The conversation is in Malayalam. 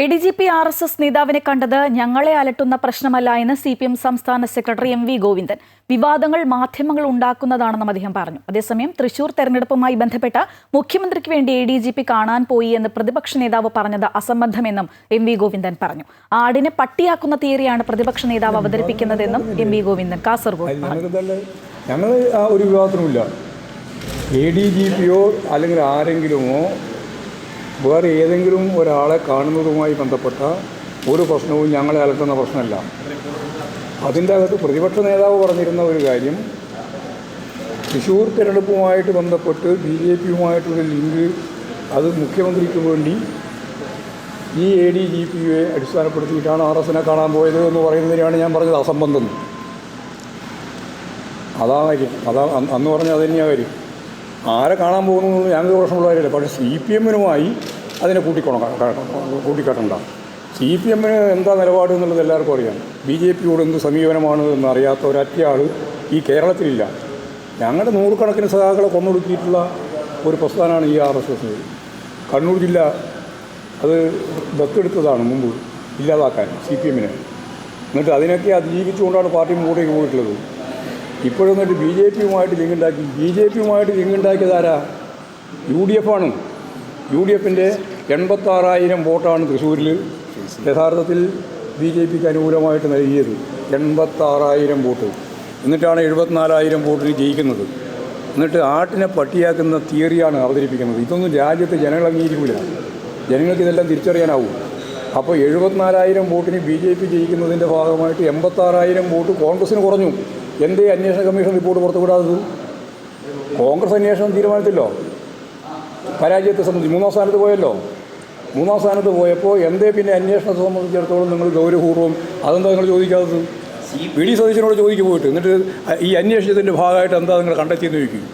A D G P R S S നേതാവിനെ കണ്ടത് ഞങ്ങളെ അലട്ടുന്ന പ്രശ്നമല്ല എന്ന് സി പി എം സംസ്ഥാന സെക്രട്ടറി എം വി ഗോവിന്ദൻ. വിവാദങ്ങൾ മാധ്യമങ്ങൾ ഉണ്ടാക്കുന്നതാണെന്നും അദ്ദേഹം പറഞ്ഞു. അതേസമയം തൃശൂർ തെരഞ്ഞെടുപ്പുമായി ബന്ധപ്പെട്ട മുഖ്യമന്ത്രിക്ക് വേണ്ടി എ ഡി ജി പി കാണാൻ പോയി എന്ന് പ്രതിപക്ഷ നേതാവ് പറഞ്ഞത് അസംബന്ധമെന്നും എം വി ഗോവിന്ദൻ പറഞ്ഞു. ആടിനെ പട്ടിയാക്കുന്ന തിയറിയാണ് പ്രതിപക്ഷ നേതാവ് അവതരിപ്പിക്കുന്നതെന്നും എം വി ഗോവിന്ദൻ കാസർഗോഡ് ഞങ്ങൾ ഒരു വിവാദത്തിനുമില്ല. എ ഡി ജി പിയോ അല്ലെങ്കിൽ ആരെങ്കിലുമോ വേറെ ഏതെങ്കിലും ഒരാളെ കാണുന്നതുമായി ബന്ധപ്പെട്ട ഒരു പ്രശ്നവും ഞങ്ങളെ അലട്ടുന്ന പ്രശ്നമല്ല. അതിന്റെ അകത്ത് പ്രതിപക്ഷ നേതാവ് പറഞ്ഞിരുന്ന ഒരു കാര്യം തൃശ്ശൂർ തിരഞ്ഞെടുപ്പുമായിട്ട് ബന്ധപ്പെട്ട് ബി ജെ പിയുമായിട്ടുള്ള ലിങ്ക് അത് മുഖ്യമന്ത്രിക്ക് വേണ്ടി ഈ എ ഡി ജി പി പിയെ അടിസ്ഥാനപ്പെടുത്തിയിട്ടാണ് ആർ എസിനെ കാണാൻ പോയത് എന്ന് പറയുന്നതിനാണ് ഞാൻ പറഞ്ഞത്. അസംബന്ധം. അതാണ് അതാ അന്ന് പറഞ്ഞ അത് കാര്യം. ആരെ കാണാൻ പോകുന്നു ഞങ്ങൾക്ക് പ്രശ്നമുള്ള കാര്യമില്ല. പക്ഷേ സി പി എമ്മിനുമായി അതിനെ കൂട്ടിക്കൊണം കൂട്ടിക്കാട്ടണ്ട. സി പി എമ്മിന് എന്താ നിലപാട് എന്നുള്ളത് എല്ലാവർക്കും അറിയാം. ബി ജെ പിയോട് എന്ത് സമീപനമാണ് എന്ന് അറിയാത്ത ഒരൊറ്റ ആൾ ഈ കേരളത്തിലില്ല. ഞങ്ങളുടെ നൂറുകണക്കിന് സഖാക്കളെ കൊന്നൊടുക്കിയിട്ടുള്ള ഒരു പ്രസ്ഥാനമാണ് ഈ ആർ എസ് എസ്. കണ്ണൂർ ജില്ല അത് ദത്തെടുത്തതാണ് മുമ്പ് ഇല്ലാതാക്കാൻ സി പി എമ്മിനെ. എന്നിട്ട് അതിനൊക്കെ അതിജീവിച്ചുകൊണ്ടാണ് പാർട്ടി മുമ്പോട്ടേക്ക് പോയിട്ടുള്ളത്. ഇപ്പോഴും എന്നിട്ട് ബി ജെ പിയുമായിട്ട് ലിങ്കുണ്ടാക്കി. ബി ജെ പിയുമായിട്ട് ലിങ്കുണ്ടാക്കിയത് ആരാ? യു ഡി എഫ് ആണ് യു ഡി എഫിന്റെ എൺപത്താറായിരം വോട്ടാണ് തൃശ്ശൂരിൽ യഥാർത്ഥത്തിൽ ബി ജെ പിക്ക് അനുകൂലമായിട്ട് നൽകിയത്. എൺപത്താറായിരം വോട്ട്. എന്നിട്ടാണ് എഴുപത്തിനാലായിരം വോട്ടിന് ജയിക്കുന്നത്. എന്നിട്ട് ആട്ടിനെ പട്ടിയാക്കുന്ന തിയറിയാണ് അവതരിപ്പിക്കുന്നത്. ഇതൊന്നും രാജ്യത്ത് ജനങ്ങൾ അംഗീകരിക്കില്ല ജനങ്ങൾക്ക് ഇതെല്ലാം തിരിച്ചറിയാനാവും. അപ്പോൾ എഴുപത്തിനാലായിരം വോട്ടിന് ബി ജെ പി ജയിക്കുന്നതിന്റെ ഭാഗമായിട്ട് എൺപത്താറായിരം വോട്ട് കോൺഗ്രസ്സിന് കുറഞ്ഞു. എന്തേ അന്വേഷണ കമ്മീഷൻ റിപ്പോർട്ട് പുറത്തുവിടാത്തത്? കോൺഗ്രസ് അന്വേഷണം തീരുമാനത്തില്ലോ പരാജയത്തെ സംബന്ധിച്ച് മൂന്നാം സ്ഥാനത്ത് പോയല്ലോ. മൂന്നാം സ്ഥാനത്ത് പോയപ്പോൾ എന്തേ പിന്നെ അന്വേഷണത്തെ സംബന്ധിച്ചിടത്തോളം നിങ്ങൾ ഗൗരവപൂർവം അതെന്താ നിങ്ങൾ ചോദിക്കാത്തത്? വി ഡി സതീശനോട് ചോദിച്ചു പോയിട്ട്. എന്നിട്ട് ഈ അന്വേഷണത്തിന്റെ ഭാഗമായിട്ട് എന്താ നിങ്ങൾ കണ്ടെത്തിയെന്ന് ചോദിക്കും.